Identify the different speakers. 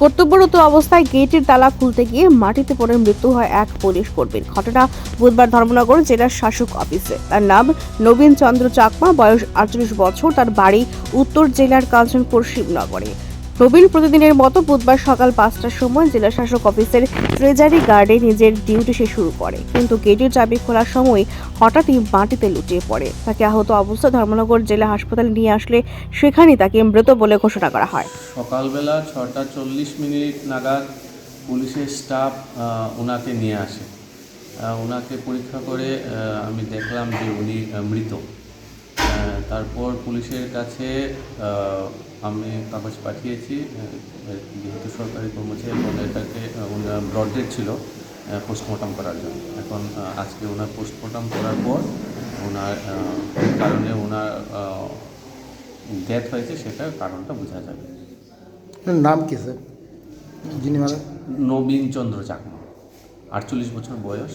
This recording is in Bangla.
Speaker 1: কর্তব্যরত অবস্থায় গেটের তালা খুলতে গিয়ে মাটিতে পড়ে মৃত্যু হয় এক পুলিশ কর্মীর। ঘটনা বুধবার ধর্মনগর জেলার শাসক অফিসে। তার নাম নবীন চন্দ্র চাকমা, বয়স আটচল্লিশ বছর। তার বাড়ি উত্তর জেলার কাঞ্চনপুর শিবনগরে। নবীন প্রতিদিনের মতো বুধবার সকাল পাঁচটার সময় জেলা শাসক অফিসের ট্রেজারি গার্ডে নিজের ডিউটি সে শুরু করে। কিন্তু গেটের চাবি খোলার সময় হঠাৎই মাটিতে লুটিয়ে পড়ে। তাকে আহত অবস্থায় ধর্মনগর জেলা হাসপাতালে নিয়ে আসলে সেখানেই তাকে মৃত বলে ঘোষণা করা হয়।
Speaker 2: সকালবেলা ছটা চল্লিশ মিনিট নাগাদ পুলিশের স্টাফ ওনাকে নিয়ে আসে। ওনাকে পরীক্ষা করে আমি দেখলাম যে উনি মৃত। তারপর পুলিশের কাছে আমি কাগজ পাঠিয়েছি যেহেতু সরকারি কর্মচারী এবং এটাকে ওনার ব্রড ডেট ছিল পোস্টমর্টম করার জন্য। এখন আজকে ওনার পোস্টমর্টম করার পর ওনার কারণে ওনার ডেথ হয়েছে সেটার কারণটা বোঝা যাবে।
Speaker 3: নাম কি স্যার? যিনি মারা
Speaker 2: নবীন চন্দ্র চাকমা আটচল্লিশ বছর বয়স।